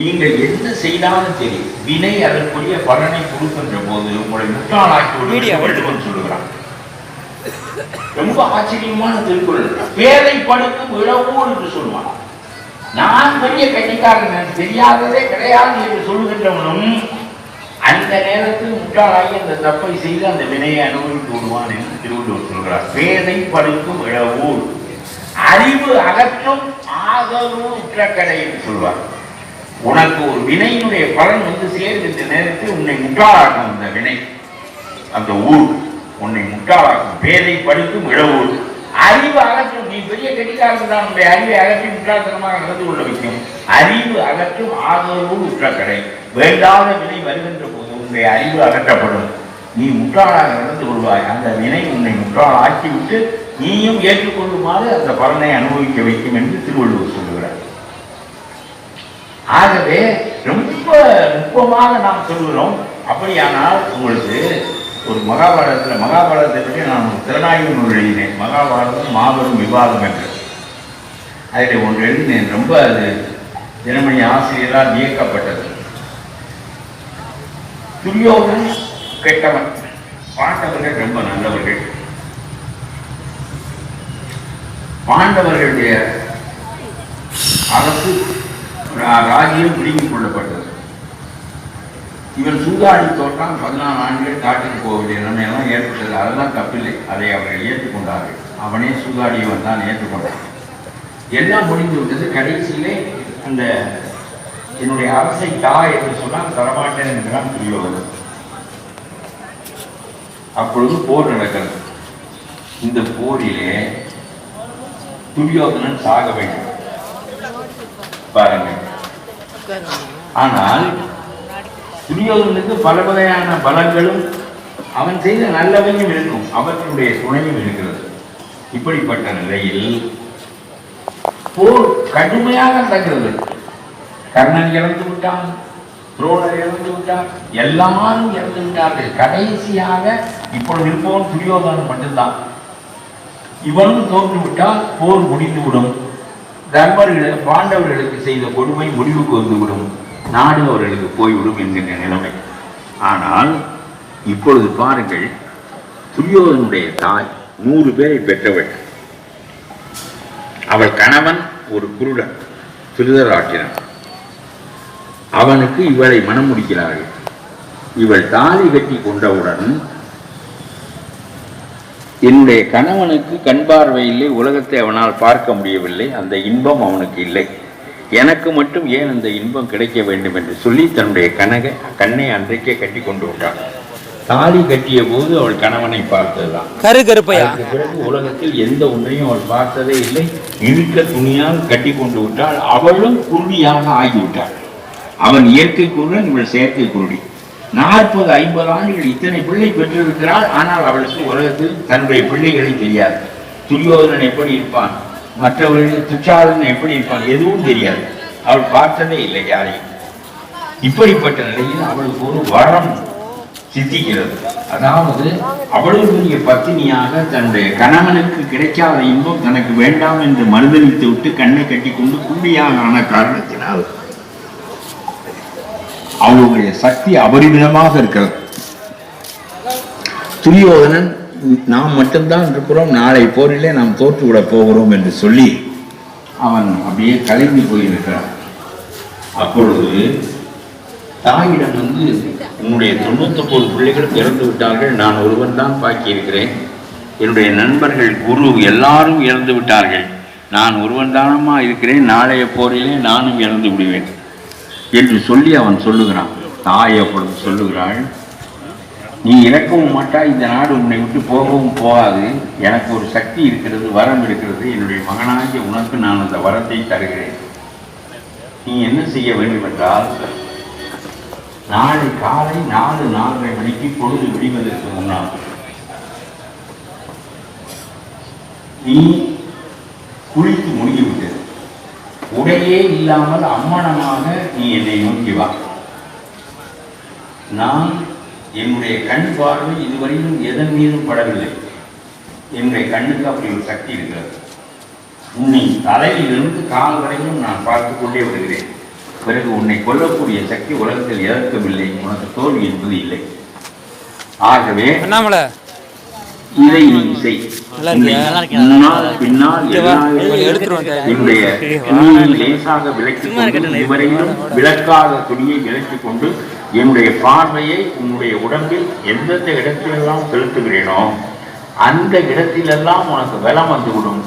நீங்கள் என்ன செய்தாலும் சரி வினை அதற்குரிய பலனை கொடுக்கின்ற போது உங்களை முட்டாளாக்கி சொல்லுகிறான் ரொம்ப ஆச்சரியமான திருக்குறள். பேதை படுக்கும் இழவூர் என்று சொல்லுவான் நான் பெரிய கட்டிக்காரன் எனக்கு தெரியாததே கிடையாது என்று சொல்லுகின்றவனும் அந்த நேரத்தில் முட்டாளாகி அந்த தப்பை செய்து அந்த வினையை அனுபவித்து விடுவான் என்று திருவள்ளுவர் சொல்கிறார். பேதை படுக்கும் இழவூர் அறிவு அகற்றும் ஆதரவு உற்றக்கடை என்று சொல்வார். உனக்கு ஒரு வினையினுடைய பலன் வந்து சேர்கின்ற நேரத்தில் உன்னை முட்டாளாக்கும் அந்த வினை. அந்த ஊர் உன்னை முட்டாளாக்கும். பேதை படிக்கும் இளவூர் அறிவு அகற்றும். நீ பெரிய கெட்டிக்காரன் தான். உன்னுடைய அறிவை அகற்றி முட்டாள்தனமாக நடந்து கொள்ள வைக்கும். அறிவு அகற்றும் ஆதரவு உற்றக்கடை. வேண்டாத வினை வருகின்ற போது உன்னுடைய அறிவு அகற்றப்படும். நீ முட்டாளாக நடந்து கொள்வாய். அந்த வினை உன்னை முட்டாளாக்கி விட்டு நீயும் ஏற்றுக்கொள்ளுமாறு அந்த பலனை அனுபவிக்க வைக்கும் என்று திருவள்ளுவர் சொல்லுகிறார். ஆகவே ரொம்ப நுட்பமாக நாம் சொல்கிறோம் அப்படியானால் உங்களுக்கு ஒரு மகாபாரதத்தில் மகாபாரதத்தை பற்றி நான் திறனாய்வு நூல் எழுதினேன். மகாபாரதம் மாபெரும் விவாதம் என்று. அதில் ஒன்று எழுதினேன். ரொம்ப அது தினமணி ஆசிரியரால் இயக்கப்பட்டது. துரியோகன் கெட்டவன். பாண்டவர்கள் ரொம்ப நல்லவர்கள். பாண்டவர்களுடைய அரசு ராஜ்யம் பிடுங்கிக் கொள்ளப்பட்டது. இவன் சூதாடி தோட்டம் பதினாலு ஆண்டுகள் காட்டுக்கு போக வேண்டிய நிலைமையெல்லாம் ஏற்பட்டது. அதெல்லாம் தப்பில்லை. அதை அவர்கள் ஏற்றுக்கொண்டார்கள். அவனே சூதாடியவன் தான் ஏற்றுக்கொண்டான். எல்லாம் முடிந்து விட்டது கடைசியிலே அந்த என்னுடைய அரசை தா என்று சொன்னால் தரமாட்டேன் என்கிறான் துரியோதனன் அப்பொழுது போர் நடக்கிறது. இந்த போரிலே துரியோதனன் சாக வேண்டும். பாருங்கள். ஆனால் துரியோதனுக்கு பல வகையான பலங்களும் அவன் செய்த நல்லவையும் இருக்கும் அவற்றினுடைய துணையும் இருக்கிறது. இப்படிப்பட்ட நிலையில் போர் கடுமையாக நடக்கிறது. கர்ணன் இறந்து விட்டான் துரோணர் இறந்து விட்டார் எல்லாரும் இறந்து விட்டார்கள். கடைசியாக இப்பொழுது இருப்பவன் துரியோதனன் மட்டும்தான். இவனும் தோற்று விட்டால் போர் முடிந்துவிடும். தர்மர்களுக்கு பாண்டவர்களுக்கு செய்த கொடுமை முடிவுக்கு வந்துவிடும். நாடு அவர்களுக்கு போய்விடும் என்கின்ற நிலைமை. ஆனால் இப்பொழுது பாருங்கள் துரியோதனுடைய தாய் நூறு பேரை பெற்றவள். அவள் கணவன் ஒரு குருடன் திருதராட்டினான் அவனுக்கு இவளை மனம் முடிக்கிறார்கள். இவள் தாலி கட்டி கொண்டவுடன் என்னுடைய கணவனுக்கு கண் பார்வை இல்லை உலகத்தை அவனால் பார்க்க முடியவில்லை அந்த இன்பம் அவனுக்கு இல்லை. எனக்கு மட்டும் ஏன் அந்த இன்பம் கிடைக்க வேண்டும் என்று சொல்லி தன்னுடைய கனக கண்ணை அன்றைக்கே கட்டி கொண்டு விட்டான். தாலி கட்டிய போது அவள் கணவனை பார்த்ததுதான். கரு கருப்பையா? பிறகு உலகத்தில் எந்த ஒன்றையும் அவள் பார்த்ததே இல்லை. இழுக்க துணியால் கட்டி கொண்டு விட்டாள். அவளும் குருடியாக ஆகிவிட்டாள். அவன் இயற்கை குருடன் இவள் செயற்கை குருடி நாற்பது ஐம்பது ஆண்டுகள் இத்தனை பிள்ளை பெற்றிருக்கிறாள். ஆனால் அவளுக்கு உலகத்தில் தன்னுடைய பிள்ளைகளை தெரியாது. துரியோதனன் எப்படி இருப்பான்? மற்றவர்கள் துச்சாதனன் எப்படி இருப்பான்? எதுவும் தெரியாது. அவள் பார்த்ததே இல்லை யாரையும். இப்படிப்பட்ட நிலையில் அவளுக்கு ஒரு வரம் சித்திக்கிறது. அதாவது அவ்வளவு பெரிய பத்தினியாக தன்னுடைய கணவனுக்கு கிடைக்காத இன்பம் தனக்கு வேண்டாம் என்று மறுதளித்து விட்டு கண்ணை கட்டி கொண்டு குண்டியாக ஆன காரணத்தினால் அவங்களுடைய சக்தி அபரிமிதமாக இருக்கிறது. துரியோதனன் நாம் மட்டும்தான் இருக்கிறோம் நாளை போரிலே நாம் தோற்றுவிடப் போகிறோம் என்று சொல்லி அவன் அப்படியே கலங்கி போயிருக்கிறான். அப்பொழுது தாயிடம் வந்து உன்னுடைய தொண்ணூத்தொம்பது பிள்ளைகள் பிறந்து விட்டார்கள் நான் ஒருவன் தான் பாக்கியிருக்கிறேன். என்னுடைய நண்பர்கள் குரு எல்லாரும் இறந்து விட்டார்கள். நான் ஒருவன் தானமாக இருக்கிறேன் நாளைய போரிலே நானும் இறந்து விடுவேன். என்று சொல்லி அவன் சொல்லுகிறான். தாய் அப்பொழுது சொல்லுகிறாள் நீ இறக்கவும் மாட்டா இந்த நாடு உன்னை விட்டு போகவும் போகாது. எனக்கு ஒரு சக்தி இருக்கிறது வரம் இருக்கிறது. என்னுடைய மகனாகிய உனக்கு நான் அந்த வரத்தை தருகிறேன். நீ என்ன செய்ய வேண்டும் என்றால் நாளை காலை நாலு நாலரை மணிக்கு பொழுது விடிவதற்கு முன்னால் நீ குளித்து முடிந்துவிட்டது உடையே இல்லாமல் அம்மனமாக நீ என்னை நோக்கி வா. நான் என்னுடைய கண் பார்வை இதுவரையிலும் எதன் மீதும் படவில்லை. என்னுடைய கண்ணுக்கு அப்படி ஒரு சக்தி இருக்கிறது. உன்னை தலையிலிருந்து கால் வரையிலும் நான் பார்த்து கொண்டே வருகிறேன். பிறகு உன்னை கொல்லக்கூடிய சக்தி உலகத்தில் எதற்கும் இல்லை. உனக்கு தோல்வி என்பது இல்லை. ஆகவே இதை? உன்னை முன்னால் பின்னால். என்னுடைய. துணியை லேசாக விலக்கிக் கொண்டு. இதுவரையிலும் விளக்காத துணியை விலக்கிக் கொண்டு என்னுடைய பார்வையை உன்னுடைய உடம்பில் எந்தெந்த இடத்திலெல்லாம் செலுத்துகிறேனோ அந்த இடத்திலெல்லாம் உனக்கு பலம் வந்துவிடும்